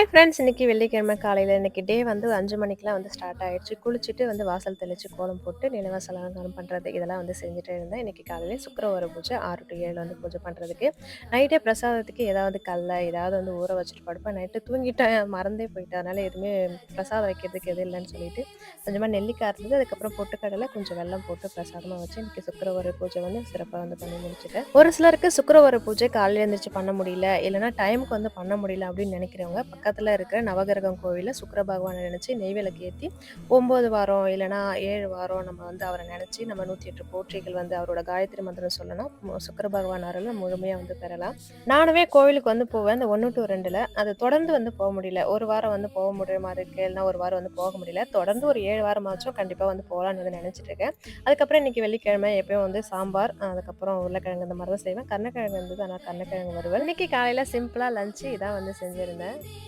Hi friends இன்னைக்கு வெள்ளிக்கிழமை காலையில் இன்னைக்கு டே வந்து அஞ்சு மணிக்கெலாம் வந்து ஸ்டார்ட் ஆயிடுச்சு. குளிச்சுட்டு வந்து வாசல் தெளித்து கோலம் போட்டு நிலவாசல் அலங்காரம் பண்ணுறது இதெல்லாம் வந்து செஞ்சுட்டே இருந்தேன். இன்றைக்கி காலையில் சுக்கரவார பூஜை ஆறு டு ஏழு வந்து பூஜை பண்ணுறதுக்கு நைட்டே பிரசாதத்துக்கு ஏதாவது கல்லை ஏதாவது வந்து ஊற வச்சுட்டு படுப்பேன். நைட்டு தூங்கிட்டேன் மறந்தே போயிட்டேன். அதனால் எதுவுமே பிரசாதம் வைக்கிறதுக்கு எதுவும் இல்லைன்னு சொல்லிட்டு கொஞ்சமாக நெல்லிக்காய் இருந்தது. அதுக்கப்புறம் பொட்டுக்கடலை கொஞ்சம் வெள்ளம் போட்டு பிரசாதமாக வச்சு இன்றைக்கி சுக்கரவார பூஜை வந்து சிறப்பாக வந்து பண்ணி முடிச்சுட்டேன். ஒரு சிலருக்கு சுக்கரவார பூஜை காலையில் எழுந்திரிச்சு பண்ண முடியல. இல்லைன்னா டைமுக்கு வந்து பண்ண முடியல அப்படின்னு நினைக்கிறவங்க பக்கத்தில் இருக்கிற நவகிரகம் கோவிலில் சுக்கர பகவானை நினச்சி நெய்விளக்கு ஏற்றி ஒம்பது வாரம் இல்லைனா ஏழு வாரம் நம்ம வந்து அவரை நினச்சி நம்ம நூற்றி எட்டு போற்றிகள் வந்து அவரோட காயத்ரி மந்திரம் சொல்லணும். மு- பகவான் அருள் முழுமையாக வந்து பெறலாம். நானுமே கோவிலுக்கு வந்து போவேன். இந்த ஒன்று டு ரெண்டில் அது தொடர்ந்து வந்து போக முடியல. ஒரு வாரம் வந்து போக முடியுற மாதிரி இருக்கு. இல்லைனா ஒரு வாரம் வந்து போக முடியல. தொடர்ந்து ஒரு ஏழு வாரமாச்சும் கண்டிப்பாக வந்து போகலான்னு வந்து நினச்சிட்டு இருக்கேன். அதுக்கப்புறம் இன்னைக்கு வெள்ளிக்கிழமை எப்பயும் வந்து சாம்பார் அதுக்கப்புறம் உருளைக்கிழங்கு இந்த மாதிரி தான் செய்வேன். கருணக்கிழங்கு வந்து ஆனால் கருணக்கிழங்கு வருவேன் இன்னைக்கு காலையில் சிம்பிளாக லஞ்சு இதான் வந்து செஞ்சுருந்தேன்.